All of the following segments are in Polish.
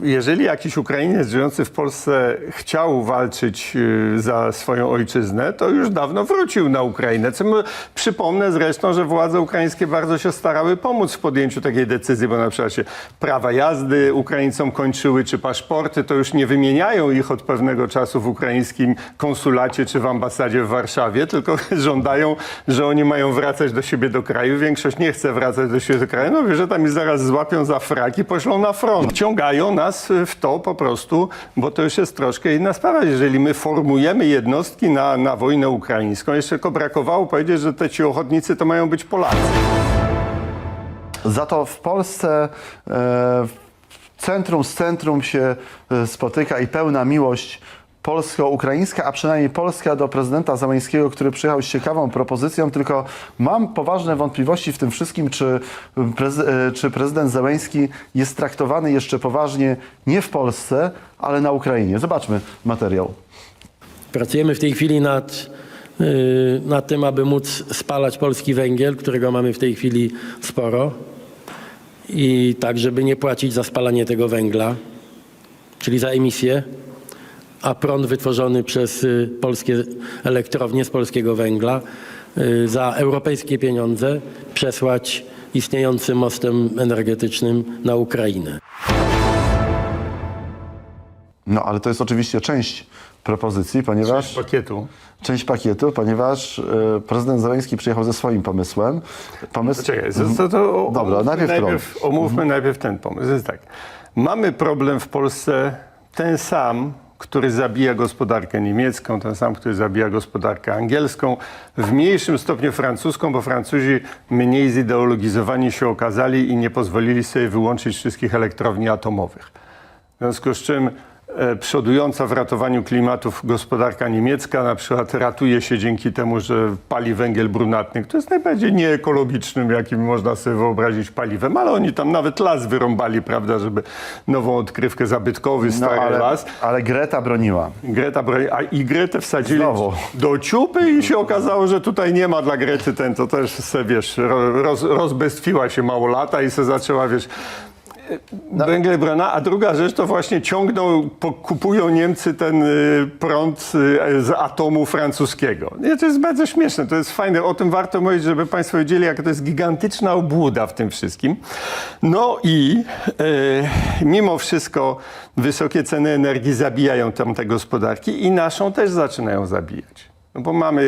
jeżeli jakiś Ukrainiec żyjący w Polsce chciał walczyć y, za swoją ojczyznę, to już dawno wrócił na Ukrainę. Przypomnę zresztą, że władze ukraińskie bardzo się starały pomóc w podjęciu takiej decyzji, bo na przykład się prawa jazdy Ukraińcom kończyły, czy paszporty, to już nie wymieniają ich od pewnego czasu w ukraińskim konsulacie czy w ambasadzie w Warszawie, tylko żądają, że oni mają wracać do siebie do kraju. Większość nie chce wracać do siebie do kraju, no wie, że tam ich zaraz złapią za frak i poślą na front. Wciągają nas w to po prostu, bo to już jest troszkę inna sprawa. Jeżeli my formujemy jednostki na, na wojnę ukraińską, jeszcze tylko brakowało powiedzieć, że te ci ochotnicy to mają być Polacy. Za to w Polsce e, centrum z centrum się e, spotyka i pełna miłość polsko-ukraińska, a przynajmniej Polska do prezydenta Zeleńskiego, który przyjechał z ciekawą propozycją, tylko mam poważne wątpliwości w tym wszystkim, czy, prezy- e, czy prezydent Zeleński jest traktowany jeszcze poważnie nie w Polsce, ale na Ukrainie. Zobaczmy materiał. Pracujemy w tej chwili nad, y, nad tym, aby móc spalać polski węgiel, którego mamy w tej chwili sporo. I tak, żeby nie płacić za spalanie tego węgla, czyli za emisję, a prąd wytworzony przez y, polskie elektrownie z polskiego węgla y, za europejskie pieniądze przesłać istniejącym mostem energetycznym na Ukrainę. No ale to jest oczywiście część propozycji, ponieważ... Pakietu. część pakietu, ponieważ e, prezydent Zeleński przyjechał ze swoim pomysłem. Pomysł, Czekaj, to, to, to o- Dobra, omówmy najpierw Mhm. najpierw, omówmy najpierw ten pomysł. Jest tak. Mamy problem w Polsce ten sam, który zabija gospodarkę niemiecką, ten sam, który zabija gospodarkę angielską, w mniejszym stopniu francuską, bo Francuzi mniej zideologizowani się okazali i nie pozwolili sobie wyłączyć wszystkich elektrowni atomowych. W związku z czym przodująca w ratowaniu klimatów gospodarka niemiecka na przykład ratuje się dzięki temu, że pali węgiel brunatny, który jest najbardziej nieekologicznym, jakim można sobie wyobrazić paliwem, ale oni tam nawet las wyrąbali, prawda, żeby nową odkrywkę zabytkowy, no, stary ale, las. ale Greta broniła. Greta, broni- a i Gretę wsadzili Znowu. do ciupy i się okazało, że tutaj nie ma dla Grety ten, to też se, wiesz, ro- roz, rozbestwiła się mało lata i se zaczęła, wiesz, węgiel brana, a druga rzecz to właśnie ciągną, kupują Niemcy ten y, prąd y, z atomu francuskiego. Nie, to jest bardzo śmieszne, to jest fajne. O tym warto mówić, żeby Państwo wiedzieli, jaka to jest gigantyczna obłuda w tym wszystkim. No i y, mimo wszystko wysokie ceny energii zabijają tam te gospodarki i naszą też zaczynają zabijać. No bo mamy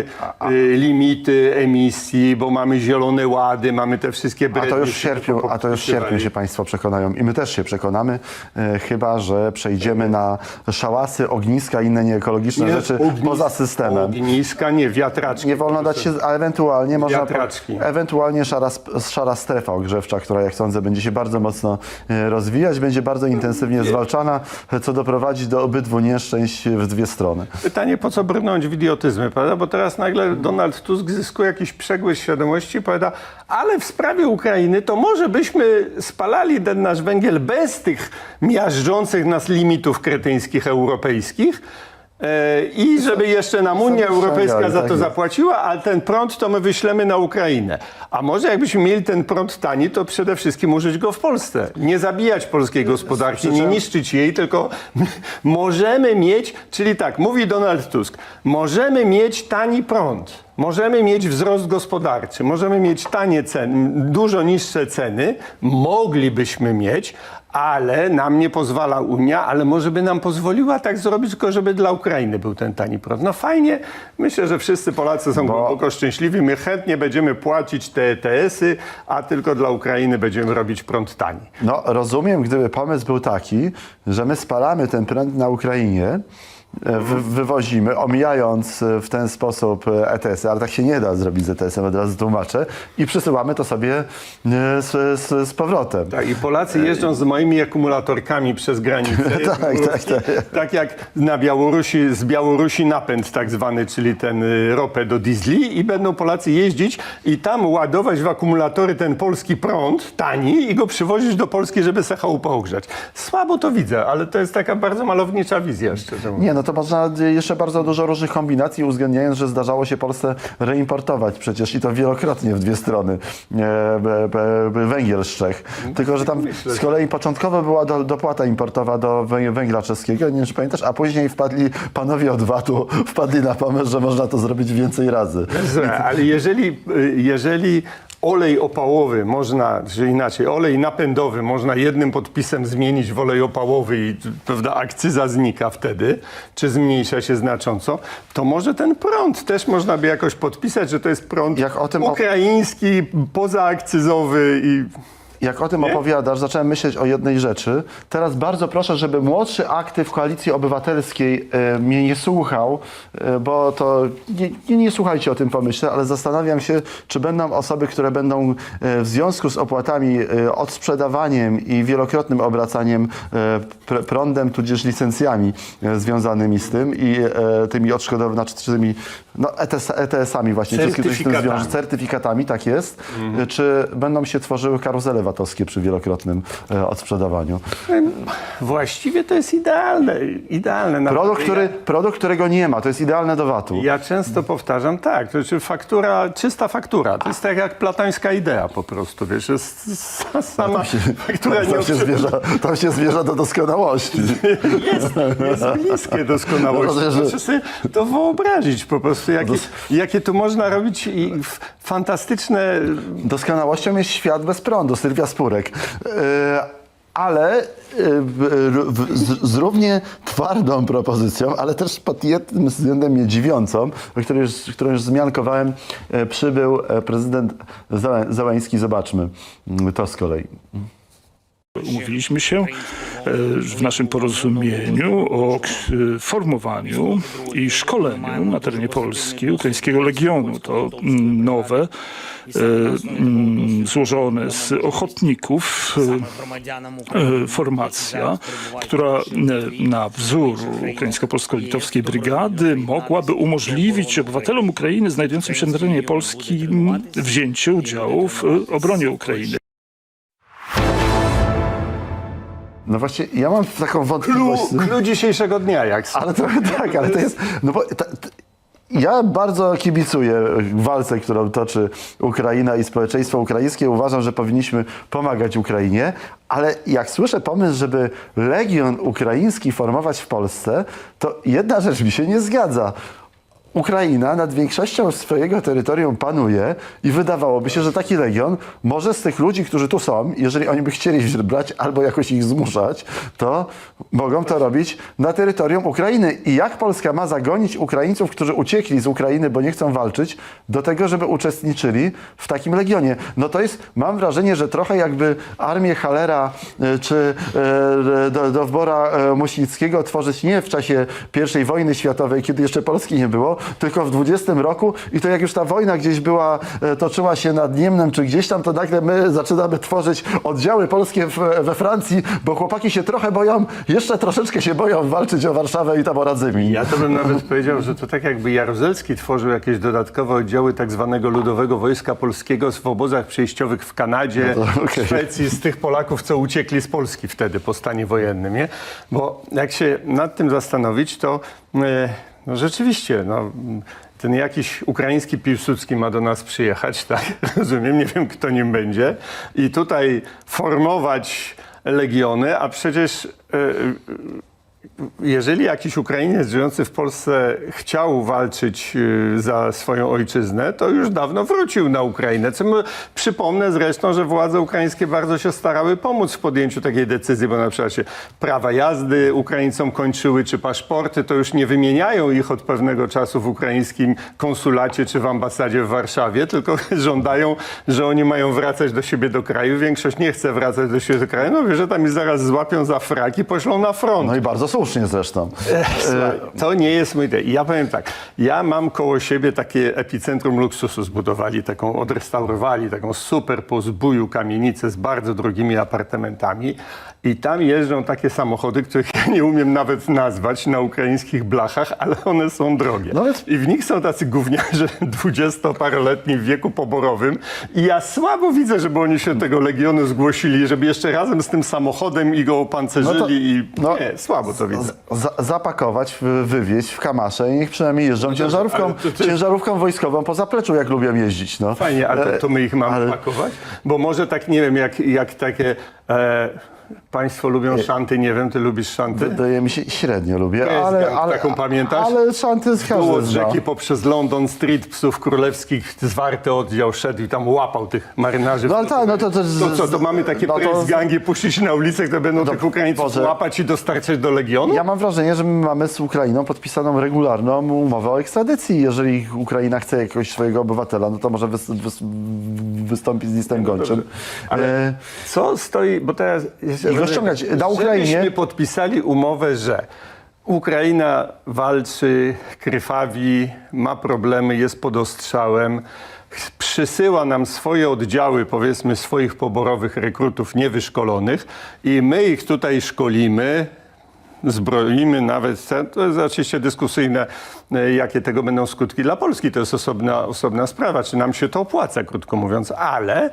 y, limity emisji, bo mamy zielone łady, mamy te wszystkie A brednie. to już w sierpniu, a to już w sierpniu się Państwo przekonają i my też się przekonamy, e, chyba że przejdziemy na szałasy, ogniska i inne nieekologiczne Nie, rzeczy ognis- poza systemem. Ogniska, nie, wiatraczki. Nie wolno dać się, a ewentualnie można, Wiatraczki. ewentualnie szara, sp- szara strefa ogrzewcza, która jak sądzę będzie się bardzo mocno e, rozwijać, będzie bardzo intensywnie zwalczana, co doprowadzi do obydwu nieszczęść w dwie strony. Pytanie, po co brnąć w idiotyzmy, prawda? Bo teraz nagle Donald Tusk zyskuje jakiś przegłysk świadomości i powiada, ale w sprawie Ukrainy to może byśmy spalali ten nasz węgiel bez tych miażdżących nas limitów kretyńskich europejskich. E, I żeby jeszcze nam Unia Europejska za tak to jest. zapłaciła, a ten prąd to my wyślemy na Ukrainę. A może jakbyśmy mieli ten prąd tani, to przede wszystkim użyć go w Polsce. Nie zabijać polskiej gospodarki, nie niszczyć jej, tylko możemy mieć, czyli tak, mówi Donald Tusk, możemy mieć tani prąd. Możemy mieć wzrost gospodarczy, możemy mieć tanie ceny, dużo niższe ceny, moglibyśmy mieć, ale nam nie pozwala Unia, ale może by nam pozwoliła tak zrobić, tylko żeby dla Ukrainy był ten tani prąd. No fajnie, myślę, że wszyscy Polacy są głęboko szczęśliwi, my chętnie będziemy płacić te ETS-y, a tylko dla Ukrainy będziemy robić prąd tani. No, rozumiem, gdyby pomysł był taki, że my spalamy ten prąd na Ukrainie, wy, wywozimy, omijając e, w ten sposób e, ETS-y, ale tak się nie da zrobić z ETS-em, od razu tłumaczę, i przesyłamy to sobie e, z, z, z powrotem. Tak, i Polacy jeżdżą z moimi akumulatorkami przez granicę. Tak, tak, tak. tak jak na Białorusi, z Białorusi napęd tak zwany, czyli ten ropę do diesli i będą Polacy jeździć i tam ładować w akumulatory ten polski prąd tani i go przywozić do Polski, żeby se chałupę ogrzać. Słabo to widzę, ale to jest taka bardzo malownicza wizja, szczerze mówiąc. Nie, no to można jeszcze bardzo dużo różnych kombinacji, uwzględniając, że zdarzało się Polsce reimportować przecież i to wielokrotnie w dwie strony e, węgiel z Czech. Tylko, że tam z kolei początkowo była do, dopłata importowa do wę- węgla czeskiego, nie wiem czy pamiętasz, a później wpadli panowie od VAT-u, wpadli na pomysł, że można to zrobić więcej razy. Ale jeżeli, jeżeli olej opałowy można, czy inaczej, olej napędowy można jednym podpisem zmienić w olej opałowy i prawda, akcyza znika wtedy, czy zmniejsza się znacząco, to może ten prąd też można by jakoś podpisać, że to jest prąd Jak o tym ukraiński, pozaakcyzowy i... Jak o tym opowiadasz, zacząłem myśleć o jednej rzeczy. Teraz bardzo proszę, żeby młodszy aktyw Koalicji Obywatelskiej e, mnie nie słuchał, e, bo to nie, nie, nie słuchajcie o tym pomyśle, ale zastanawiam się, czy będą osoby, które będą e, w związku z opłatami, e, odsprzedawaniem i wielokrotnym obracaniem pr- prądem, tudzież licencjami e, związanymi z tym i e, tymi odszkodowaniami, znaczy tymi no, ETS, ETS-ami właśnie, wszystkie, się z tym Certyfikatami. certyfikatami, tak jest. Czy będą się tworzyły karuzele VAT-owskie przy wielokrotnym e, odsprzedawaniu? Właściwie to jest idealne. idealne. Produkt, który, ja- produkt, którego nie ma, to jest idealne do VAT-u. Ja często powtarzam tak, to znaczy faktura, czysta faktura, to jest tak jak platońska idea po prostu, wiesz, jest sama faktura nie Tam się, zmierza, tam się zmierza do doskonałości. jest, jest bliskie doskonałości. No, Proszę sobie to wyobrazić po prostu, jakie, jakie tu można robić i fantastyczne Doskonałością jest świat bez prądu, Sylwia Spurek. E, ale e, z, równie twardą propozycją, ale też pod jednym względem mnie dziwiącą, o której już, którą już zmiankowałem, e, przybył prezydent Załęski. Zobaczmy mm, to z kolei. Umówiliśmy się e, w naszym porozumieniu o k- formowaniu i szkoleniu na terenie Polski Ukraińskiego Legionu. To mm, nowe, e, mm, złożone z ochotników e, e, formacja, która e, na wzór ukraińsko-polsko-litowskiej brygady mogłaby umożliwić obywatelom Ukrainy znajdującym się na terenie Polski m, wzięcie udziału w e, obronie Ukrainy. No właśnie, ja mam taką wątpliwość. clue dzisiejszego dnia, jak Ale trochę tak, ale to jest. No bo ta, ta, ja bardzo kibicuję walce, którą toczy Ukraina i społeczeństwo ukraińskie. Uważam, że powinniśmy pomagać Ukrainie, ale jak słyszę pomysł, żeby legion ukraiński formować w Polsce, to jedna rzecz mi się nie zgadza. Ukraina nad większością swojego terytorium panuje i wydawałoby się, że taki legion może z tych ludzi, którzy tu są, jeżeli oni by chcieli brać albo jakoś ich zmuszać, to mogą to robić na terytorium Ukrainy. I jak Polska ma zagonić Ukraińców, którzy uciekli z Ukrainy, bo nie chcą walczyć, do tego, żeby uczestniczyli w takim legionie? No to jest, mam wrażenie, że trochę jakby armię Halera e, czy e, do, Dowbora e, Muśnickiego tworzyć nie w czasie I wojny światowej, kiedy jeszcze Polski nie było, tylko w 20 roku i to jak już ta wojna gdzieś była, e, toczyła się nad Niemnem czy gdzieś tam, to nagle my zaczynamy tworzyć oddziały polskie w, we Francji, bo chłopaki się trochę boją, jeszcze troszeczkę się boją walczyć o Warszawę i tam o Radzymi. Ja to bym nawet powiedział, że to tak jakby Jaruzelski tworzył jakieś dodatkowe oddziały tak zwanego Ludowego Wojska Polskiego w obozach przejściowych w Kanadzie, No to okej. w Szwecji, z tych Polaków, co uciekli z Polski wtedy po stanie wojennym, nie? Bo jak się nad tym zastanowić, to e, no rzeczywiście, no, ten jakiś ukraiński Piłsudski ma do nas przyjechać, tak? Rozumiem, nie wiem kto nim będzie. I tutaj formować legiony, a przecież e, jeżeli jakiś Ukrainiec żyjący w Polsce chciał walczyć y, za swoją ojczyznę, to już dawno wrócił na Ukrainę. My, przypomnę zresztą, że władze ukraińskie bardzo się starały pomóc w podjęciu takiej decyzji, bo na przykład się prawa jazdy Ukraińcom kończyły, czy paszporty, to już nie wymieniają ich od pewnego czasu w ukraińskim konsulacie czy w ambasadzie w Warszawie, tylko żądają, że oni mają wracać do siebie do kraju. Większość nie chce wracać do siebie do kraju, no wie, że tam ich zaraz złapią za frak i poślą na front. No i bardzo słusznie zresztą. Słuchaj, To nie jest mój te. Ja powiem tak, ja mam koło siebie takie epicentrum luksusu zbudowali, taką odrestaurowali, taką super po zbóju kamienicę z bardzo drogimi apartamentami i tam jeżdżą takie samochody, których ja nie umiem nawet nazwać na ukraińskich blachach, ale one są drogie. No ale- I w nich są tacy gówniarze dwudziestoparoletni w wieku poborowym i ja słabo widzę, żeby oni się do tego Legionu zgłosili, żeby jeszcze razem z tym samochodem i go opancerzyli No to- i no- nie, słabo to widzę. Za, zapakować, wy- wywieźć w kamasze i niech przynajmniej jeżdżą ciężarówką, ale to- to- ciężarówką wojskową po zapleczu, jak lubią jeździć. No. Fajnie, a to, to my ich mamy Ale- pakować? Bo może tak, nie wiem, jak, jak takie... E, państwo lubią szanty, nie wiem, ty lubisz szanty? Wydaje mi się, średnio lubię, Jest ale, gang, ale, taką pamiętasz? ale szanty z Było każdym z zna. rzeki poprzez London Street psów królewskich, zwarty oddział szedł i tam łapał tych marynarzy. No ale tak, no to- z- to co, to mamy takie no to- press gangi, puścić na ulicę, które będą tych Ukraińców Boże. łapać i dostarczać do Legionu? Ja mam wrażenie, że my mamy z Ukrainą podpisaną regularną umowę o ekstradycji. Jeżeli Ukraina chce jakiegoś swojego obywatela, no to może wys, wys, wystąpić z listem gończym. Ale E, co stoi, bo teraz... I go ściągać. Na Ukrainie- Żebyśmy podpisali umowę, że Ukraina walczy, krwawi, ma problemy, jest pod ostrzałem, przysyła nam swoje oddziały, powiedzmy swoich poborowych rekrutów niewyszkolonych i my ich tutaj szkolimy, zbroimy nawet, to jest oczywiście dyskusyjne, e, jakie tego będą skutki dla Polski. To jest osobna, osobna sprawa, czy nam się to opłaca, krótko mówiąc, ale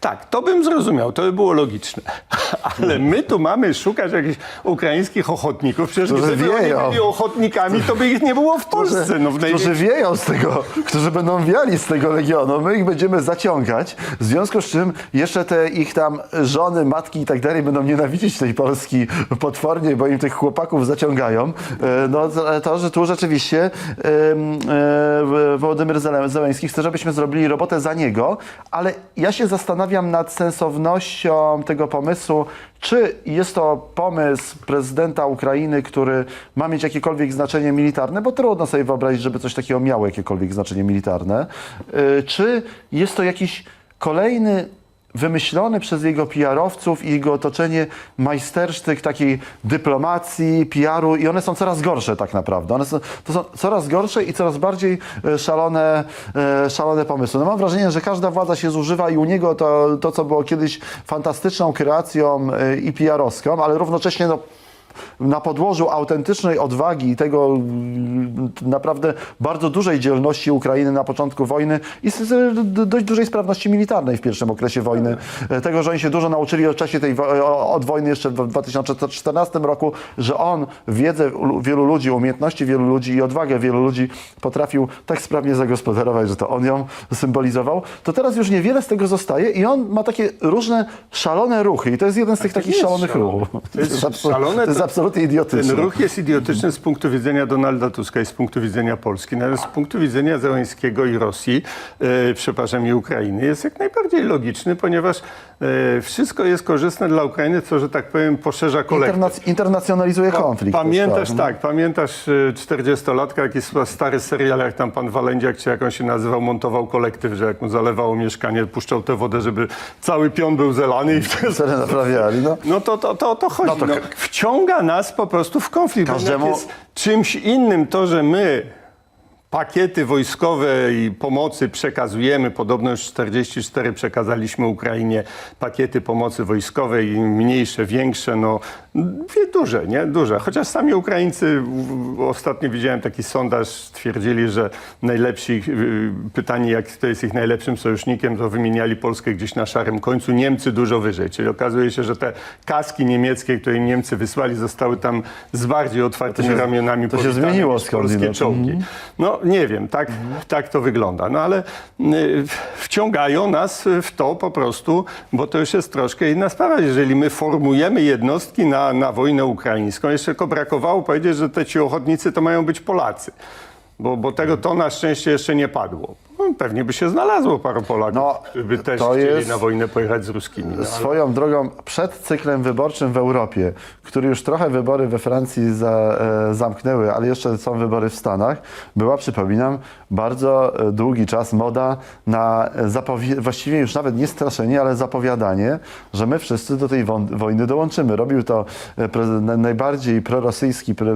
tak, to bym zrozumiał, to by było logiczne. Ale my tu mamy szukać jakichś ukraińskich ochotników, przecież Którzy gdyby oni wieją. byli ochotnikami, to by ich nie było w Polsce. No, w którzy wieją z tego, którzy będą wiali z tego legionu. My ich będziemy zaciągać, w związku z czym jeszcze te ich tam żony, matki i tak dalej będą nienawidzić tej Polski potwornie, bo im tych chłopaków zaciągają. E, No to- to, że tu rzeczywiście e, Wołodymyr Zele- Zełenski chce, żebyśmy zrobili robotę za niego, ale ja się zastanawiam nad sensownością tego pomysłu, czy jest to pomysł prezydenta Ukrainy, który ma mieć jakiekolwiek znaczenie militarne, bo trudno sobie wyobrazić, żeby coś takiego miało jakiekolwiek znaczenie militarne, y, czy jest to jakiś kolejny wymyślony przez jego PR-owców i jego otoczenie majstersztyk takiej dyplomacji, PR-u i one są coraz gorsze tak naprawdę. One są, to są coraz gorsze i coraz bardziej e, szalone, e, szalone pomysły. No mam wrażenie, że każda władza się zużywa i u niego to, to co było kiedyś fantastyczną kreacją e, i PR-owską, ale równocześnie no, na podłożu autentycznej odwagi i tego mm, naprawdę bardzo dużej dzielności Ukrainy na początku wojny i z- z- d- dość dużej sprawności militarnej w pierwszym okresie wojny. E, Tego, że oni się dużo nauczyli o czasie tej, o- od wojny jeszcze w 2014 roku, że on wiedzę lu- wielu ludzi, umiejętności wielu ludzi i odwagę wielu ludzi potrafił tak sprawnie zagospodarować, że to on ją symbolizował, to teraz już niewiele z tego zostaje i on ma takie różne szalone ruchy i to jest jeden z tych takich jest szalonych szalone. ruchów. To jest absu- szalone, to jest to- absolutnie idiotyczne. Ten ruch jest idiotyczny z punktu widzenia Donalda Tuska i z punktu widzenia Polski. Natomiast z punktu widzenia Zełańskiego i Rosji, e, przepraszam, i Ukrainy, jest jak najbardziej logiczny, ponieważ wszystko jest korzystne dla Ukrainy, co, że tak powiem, poszerza kolektyw. Internac- internacjonalizuje konflikt. Pamiętasz, też, tak, pamiętasz y, 40-latka, jakiś stary serial, jak tam pan Walędziak, czy jak on się nazywał, montował kolektyw, że jak mu zalewało mieszkanie, puszczał tę wodę, żeby cały pion był zelany i wtedy... Cztery naprawiali, no. No to, to, to, to chodzi. No to No, wciąga nas po prostu w konflikt. Każdemu- Każdemu... jest czymś innym to, że my pakiety wojskowe i pomocy przekazujemy. Podobno już 44 przekazaliśmy Ukrainie pakiety pomocy wojskowej, mniejsze, większe, no duże, nie? Duże. Chociaż sami Ukraińcy, ostatnio widziałem taki sondaż, stwierdzili, że najlepsi, y, pytanie jak kto jest ich najlepszym sojusznikiem, to wymieniali Polskę gdzieś na szarym końcu, Niemcy dużo wyżej. Czyli okazuje się, że te kaski niemieckie, które Niemcy wysłali, zostały tam z bardziej otwartymi To ramionami to się zmieniło niż polskie czołgi. No nie wiem, tak, tak to wygląda. No ale y, wciągają nas w to po prostu, bo to już jest troszkę inna sprawa. Jeżeli my formujemy jednostki na, na wojnę ukraińską, jeszcze tylko brakowało powiedzieć, że te ci ochotnicy to mają być Polacy. Bo, bo tego to na szczęście jeszcze nie padło. Pewnie by się znalazło paru Polaków, No, by też to chcieli jest- na wojnę pojechać z ruskimi. No, ale- Swoją drogą, przed cyklem wyborczym w Europie, który już trochę wybory we Francji za, e, zamknęły, ale jeszcze są wybory w Stanach, była, przypominam, bardzo e, długi czas moda na zapowie- właściwie już nawet nie straszenie, ale zapowiadanie, że my wszyscy do tej wojny dołączymy. Robił to e, prezydent, najbardziej prorosyjski pre,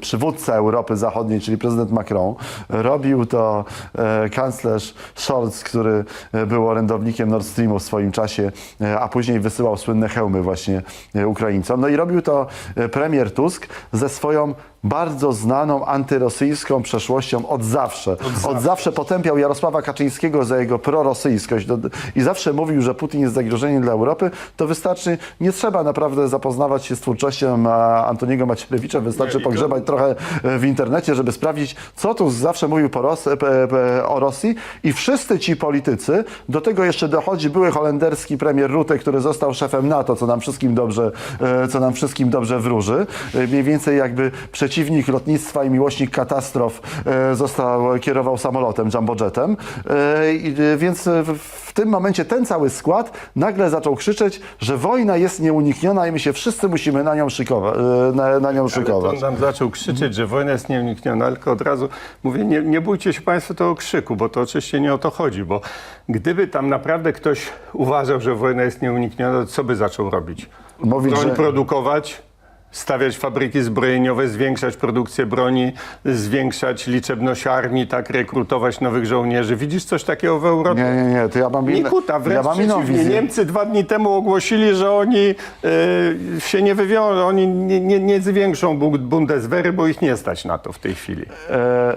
przywódca Europy Zachodniej, czyli prezydent Macron. Robił to e, kanclerz Scholz, który e, był orędownikiem Nord Streamu w swoim czasie, e, a później wysyłał słynne hełmy właśnie Ukraińcom. No i robił to premier Tusk ze swoją bardzo znaną antyrosyjską przeszłością od zawsze. Od zawsze, potępiał Jarosława Kaczyńskiego za jego prorosyjskość i zawsze mówił, że Putin jest zagrożeniem dla Europy. To wystarczy, nie trzeba naprawdę zapoznawać się z twórczością Antoniego Macierewicza, wystarczy pogrzebać trochę w internecie, żeby sprawdzić, co tu zawsze mówił o Rosji i wszyscy ci politycy, do tego jeszcze dochodzi były holenderski premier Rutte, który został szefem NATO, co nam wszystkim dobrze, e, co nam wszystkim dobrze wróży. E, Mniej więcej jakby przeciwnik lotnictwa i miłośnik katastrof e, został, kierował samolotem, jumbojetem. E, e, Więc w, tym momencie ten cały skład nagle zaczął krzyczeć, że wojna jest nieunikniona i my się wszyscy musimy na nią szykować. Na, na nią Ale to szykować. on nam zaczął krzyczeć, że wojna jest nieunikniona, tylko od razu mówię, nie, nie bójcie się Państwo tego krzyku, bo to oczywiście nie o to chodzi, bo gdyby tam naprawdę ktoś uważał, że wojna jest nieunikniona, to co by zaczął robić? Mówić, Broń że- produkować, stawiać fabryki zbrojeniowe, zwiększać produkcję broni, zwiększać liczebność armii, tak rekrutować nowych żołnierzy. Widzisz coś takiego w Europie? Nie, nie, nie, to ja mam, Nie inne, kuta, ja wręcz mam inną przeciwnie. wizję. Niemcy dwa dni temu ogłosili, że oni e, się nie wywiążą, oni nie, nie, nie zwiększą bu- Bundeswehry, bo ich nie stać na to w tej chwili. E,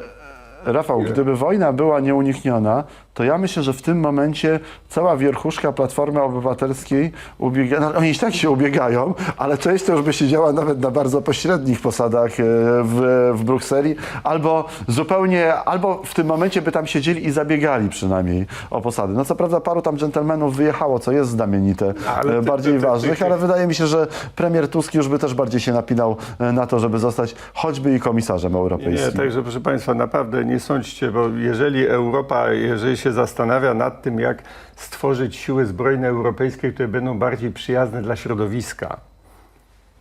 Rafał, gdyby wojna była nieunikniona, to ja myślę, że w tym momencie cała wierchuszka Platformy Obywatelskiej ubiega, no, oni i tak się ubiegają, ale część to już by siedziała nawet na bardzo pośrednich posadach e, w, w Brukseli, albo zupełnie, albo w tym momencie by tam siedzieli i zabiegali przynajmniej o posady. No co prawda paru tam dżentelmenów wyjechało, co jest znamienite, Ale e, ty- bardziej ty- ty- ważnych, ty- ale wydaje mi się, że premier Tusk już by też bardziej się napinał e, na to, żeby zostać choćby i komisarzem Nie, europejskim. także proszę Państwa, naprawdę nie sądźcie, bo jeżeli Europa, jeżeli się zastanawia nad tym, jak stworzyć siły zbrojne europejskie, które będą bardziej przyjazne dla środowiska,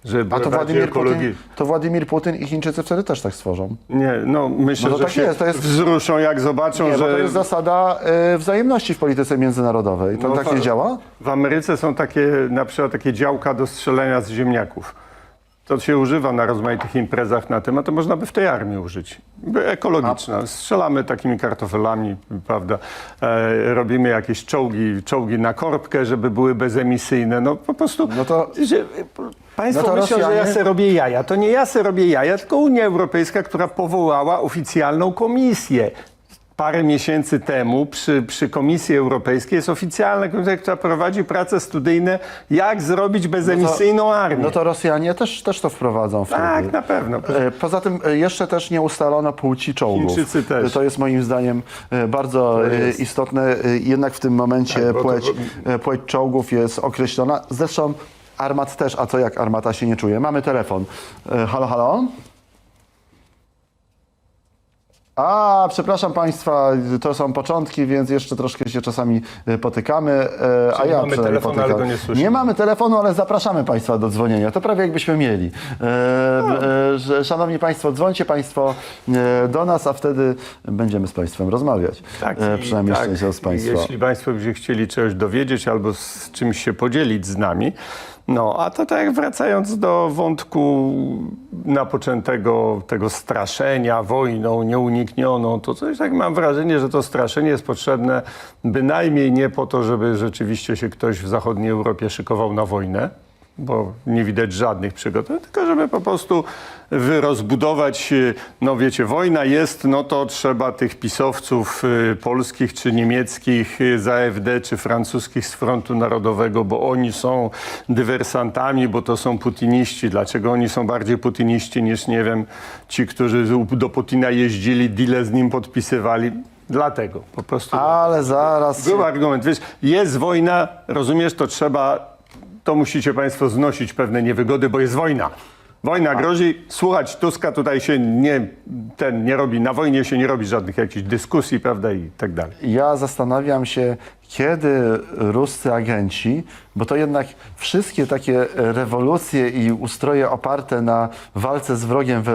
żeby A to Władimir, Putin, to Władimir Putin i Chińczycy wtedy też tak stworzą. Nie, no myślę, No to że tak się jest, to jest- wzruszą, jak zobaczą, Nie, że... to jest zasada y, wzajemności w polityce międzynarodowej. To No, tak nie działa? W Ameryce są takie, na przykład takie działka do strzelania z ziemniaków. To się używa na rozmaitych imprezach na tym, a to można by w tej armii użyć. By Ekologiczna. Strzelamy takimi kartofelami, prawda? E, robimy jakieś czołgi, czołgi na korbkę, żeby były bezemisyjne. No po prostu, No to- że, państwo no myślą, że ja Rosjanie- se robię jaja. To nie ja se robię jaja, tylko Unia Europejska, która powołała oficjalną komisję parę miesięcy temu przy, przy Komisji Europejskiej jest oficjalna komisja, która prowadzi prace studyjne, jak zrobić bezemisyjną armię. No to Rosjanie też, też to wprowadzą wtedy. tak, na pewno. E, Poza tym e, jeszcze też nie ustalono płci czołgów. Chińczycy też. To jest moim zdaniem e, bardzo e, istotne. E, Jednak w tym momencie Tak, bo to- płeć, e, płeć czołgów jest określona. Zresztą armat też, a co jak armata się nie czuje? Mamy telefon. E, Halo, halo? A, przepraszam Państwa, to są początki, więc jeszcze troszkę się czasami e, potykamy. e, A Czyli ja mamy przynajmniej telefon, ale go nie słyszymy. Nie mamy telefonu, ale zapraszamy Państwa do dzwonienia. To prawie jakbyśmy mieli. E, e, że, szanowni Państwo, dzwońcie Państwo e, do nas, a wtedy będziemy z Państwem rozmawiać. e, i przynajmniej tak, część z Państwa. Jeśli Państwo by się chcieli czegoś dowiedzieć albo z czymś się podzielić z nami, no a to tak wracając do wątku napoczętego tego straszenia wojną nieuniknioną, to coś tak mam wrażenie, że to straszenie jest potrzebne bynajmniej nie po to, żeby rzeczywiście się ktoś w zachodniej Europie szykował na wojnę, bo nie widać żadnych przygotowań, tylko żeby po prostu rozbudować, y, no wiecie, wojna jest, no to trzeba tych pisowców y, polskich czy niemieckich y, z AfD czy francuskich z Frontu Narodowego, bo oni są dywersantami, bo to są putiniści. Dlaczego oni są bardziej putiniści niż, nie wiem, ci, którzy do Putina jeździli, deale z nim podpisywali? Dlatego, po prostu. Ale zaraz. Był argument, wiesz, jest wojna, rozumiesz, to trzeba, to musicie Państwo znosić pewne niewygody, bo jest wojna. Wojna grozi, słuchać Tuska tutaj się nie, ten nie robi, na wojnie się nie robi żadnych jakichś dyskusji, prawda, i tak dalej. Ja zastanawiam się, kiedy ruscy agenci, bo to jednak wszystkie takie rewolucje i ustroje oparte na walce z wrogiem we,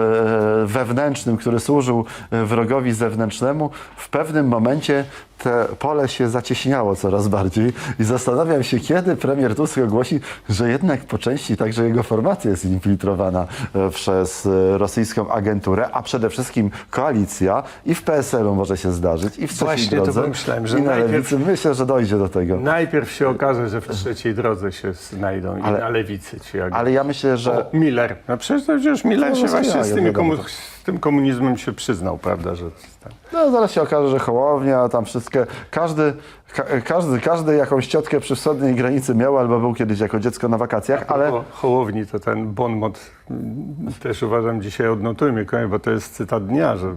wewnętrznym, który służył wrogowi zewnętrznemu, w pewnym momencie te pole się zacieśniało coraz bardziej i zastanawiam się, kiedy premier Tusk ogłosi, że jednak po części także jego formacja jest infiltrowana e, przez e, rosyjską agenturę, a przede wszystkim koalicja i w PSL-u może się zdarzyć, i w Właśnie to drodze, pomyślałem, że i na najpierw- lewicy. Myślę, że dojdzie do tego. Najpierw się okaże, że w trzeciej drodze się znajdą Ale- i na lewicy ci jak Ale ja myślę, że O, Miller. No przecież, to przecież Miller To się właśnie z, tymi komu- z tym komunizmem się przyznał, prawda, że tak. no, zaraz się okaże, że Hołownia, tam wszystkie, każdy, ka, każdy, każdy jakąś ciotkę przy wschodniej granicy miał albo był kiedyś jako dziecko na wakacjach, ale Hołowni to ten bon mot mm, też uważam dzisiaj odnotujmy, bo to jest cytat dnia, że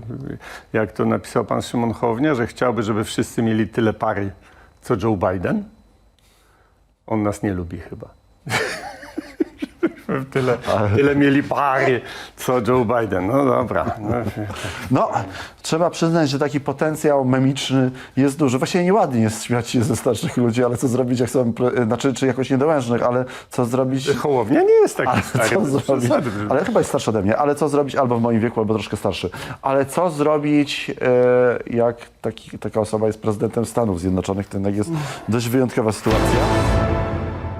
jak to napisał pan Szymon Hołownia, że chciałby, żeby wszyscy mieli tyle pary, co Joe Biden. On nas nie lubi chyba. Tyle, tyle mieli pary, co Joe Biden. No dobra. No, no, trzeba przyznać, że taki potencjał memiczny jest duży. Właściwie nieładnie jest śmiać się ze starszych ludzi, ale co zrobić, jak są, znaczy, czy jakoś niedołężnych, ale co zrobić... Hołownia nie jest taki Ale stary. co zrobić? Ale chyba jest starszy ode mnie, ale co zrobić, albo w moim wieku, albo troszkę starszy. Ale co zrobić, e, jak taki, taka osoba jest prezydentem Stanów Zjednoczonych, to jednak jest dość wyjątkowa sytuacja.